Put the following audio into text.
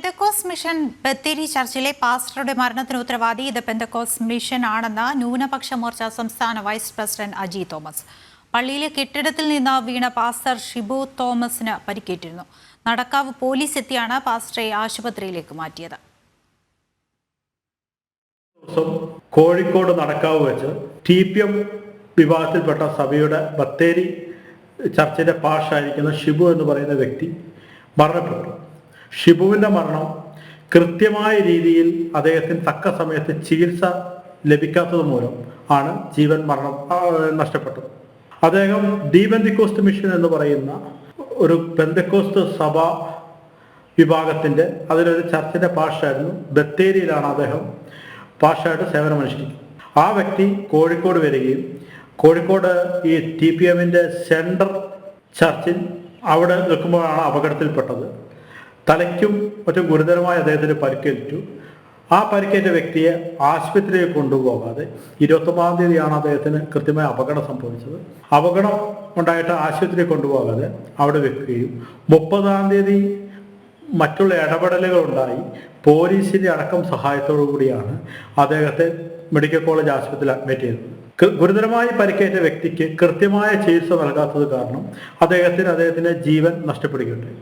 പെന്തക്കോസ് mission Bathery ചർച്ചിലെ പാസ്റ്ററുടെ മരണത്തിന് ഉത്തരവാദി. ഇത് പെന്തക്കോസ് മിഷൻ ആണെന്ന് ന്യൂനപക്ഷ മോർച്ച സംസ്ഥാന വൈസ് പ്രസിഡന്റ് അജി തോമസ്. പള്ളിയിലെ കെട്ടിടത്തിൽ നിന്ന് വീണ പാസ്റ്റർ ഷിബു തോമസിന് പരിക്കേറ്റിരുന്നു. നടക്കാവ് പോലീസ് എത്തിയാണ് പാസ്റ്ററെ ആശുപത്രിയിലേക്ക് മാറ്റിയത്. കോഴിക്കോട് നടക്കാവ് വെച്ച് ടി പി എം വിഭാഗത്തിൽപ്പെട്ട സഭയുടെ ബത്തേരി ചർച്ചിന്റെ പാഷായിരിക്കുന്ന ഷിബു എന്ന് പറയുന്ന വ്യക്തി മരണപ്പെട്ടു. ഷിബുവിന്റെ മരണം കൃത്യമായ രീതിയിൽ അദ്ദേഹത്തിന് തക്ക സമയത്ത് ചികിത്സ ലഭിക്കാത്തത് മൂലം ആണ് ജീവൻ മരണം നഷ്ടപ്പെട്ടത്. അദ്ദേഹം ഡി ബെന്തിക്കോസ്റ്റ് മിഷൻ എന്ന് പറയുന്ന ഒരു ബെന്തക്കോസ്റ്റ് സഭ വിഭാഗത്തിന്റെ അതിലൊരു ചർച്ചിന്റെ പാഷായിരുന്നു ബത്തേരിയിലാണ് അദ്ദേഹം പാഷായിട്ട് സേവനമനുഷ്ഠിക്കുന്നത്. ആ വ്യക്തി കോഴിക്കോട് വരികയും കോഴിക്കോട് ഈ ടി പി എമ്മിന്റെ സെൻട്രൽ ചർച്ചിൽ അവിടെ നിൽക്കുമ്പോഴാണ് അപകടത്തിൽപ്പെട്ടത്. തലയ്ക്കും മറ്റും ഗുരുതരമായ അദ്ദേഹത്തിന് പരിക്കേറ്റു. ആ പരിക്കേറ്റ വ്യക്തിയെ ആശുപത്രിയിൽ കൊണ്ടുപോകാതെ ഇരുപത്തൊമ്പതാം തീയതിയാണ് അദ്ദേഹത്തിന് കൃത്യമായ അപകടം സംഭവിച്ചത്. അപകടം ഉണ്ടായിട്ട് ആശുപത്രിയിൽ കൊണ്ടുപോകാതെ അവിടെ വെക്കുകയും മുപ്പതാം തീയതി മറ്റുള്ള ഇടപെടലുകൾ ഉണ്ടായി. പോലീസിന്റെ അടക്കം സഹായത്തോടു കൂടിയാണ് അദ്ദേഹത്തെ മെഡിക്കൽ കോളേജ് ആശുപത്രിയിൽ അഡ്മിറ്റ് ചെയ്തത്. ഗുരുതരമായി പരിക്കേറ്റ വ്യക്തിക്ക് കൃത്യമായ ചികിത്സ നൽകാത്തത് കാരണം അദ്ദേഹത്തിന് അദ്ദേഹത്തിന്റെ ജീവൻ നഷ്ടപ്പെടുകയുണ്ടായി.